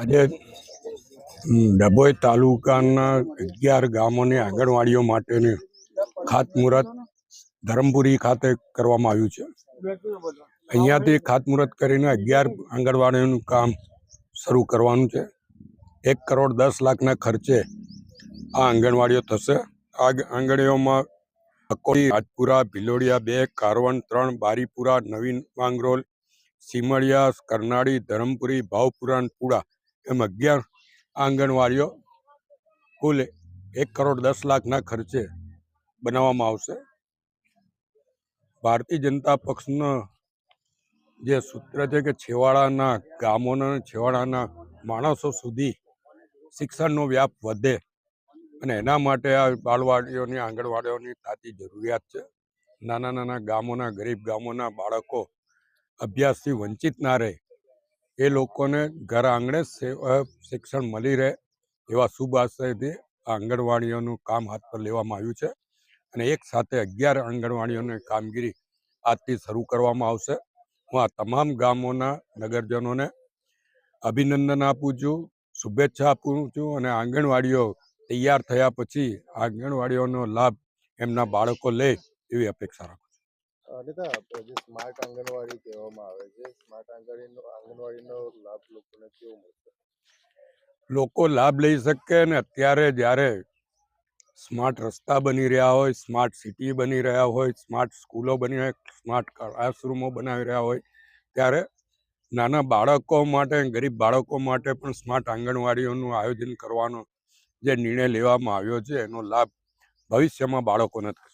આજે ડભોઈ તાલુકાના અગિયાર ગામોની આંગણવાડીઓ માટેની ખાતમુહૂર્ત ધરમપુરી ખાતે કરવામાં આવ્યું છે. અહીંયાથી ખાતમુહૂર્ત કરીને અગિયાર આંગણવાડીઓનું કામ શરૂ કરવાનું છે. એક કરોડ દસ લાખના ખર્ચે આ આંગણવાડીઓ થશે. આ આંગણીઓમાં અકોડી રાજપુરા, ભિલોડિયા બે, કારવણ ત્રણ, બારીપુરા, નવીન માંગરોલ સીમળિયા કરનાળી, ધરમપુરી, ભાવપુરા પુડા એમ અગિયાર આંગણવાડીઓ કુલ એક કરોડ દસ લાખના ખર્ચે બનાવવામાં આવશે. ભારતીય જનતા પક્ષનો જે સૂત્ર છે કે છેવાડાના ગામોના છેવાડાના માણસો સુધી શિક્ષણનો વ્યાપ વધે અને એના માટે આ બાળવાડીઓની, આંગણવાડીઓની તાતી જરૂરિયાત છે. નાના નાના ગામોના, ગરીબ ગામોના બાળકો અભ્યાસથી વંચિત ના રહે. એ લોકોને ઘર આંગણે શિક્ષણ મળી રહે એવા શુભ આશયથી આંગણવાડીઓનું કામ હાથ પર લેવામાં આવ્યું છે અને એક સાથે અગિયાર આંગણવાડીઓની કામગીરી આજથી શરૂ કરવામાં આવશે. હું આ તમામ ગામોના નગરજનોને અભિનંદન આપું છું, શુભેચ્છા આપું છું અને આંગણવાડીઓ તૈયાર થયા પછી આંગણવાડીઓનો લાભ એમના બાળકો લે એવી અપેક્ષા રાખું અનિતા, જે સ્માર્ટ આંગણવાડી કહેવામાં આવે છે, સ્માર્ટ આંગણવાડીનો આંગણવાડીનો લાભ લોકોને કેવો મળશે? લોકો લાભ લઈ શકે ને અત્યારે જ્યારે સ્માર્ટ રસ્તા બની રહ્યા હોય, સ્માર્ટ સિટી બની રહ્યા હોય, સ્માર્ટ સ્કૂલો બની હોય, સ્માર્ટ ક્લાસરૂમો બનાવી રહ્યા હોય, ત્યારે નાના બાળકો માટે, ગરીબ બાળકો માટે પણ સ્માર્ટ આંગણવાડીઓનું આયોજન કરવાનો જે નિર્ણય લેવામાં આવ્યો છે, એનો લાભ ભવિષ્યમાં બાળકોને થશે.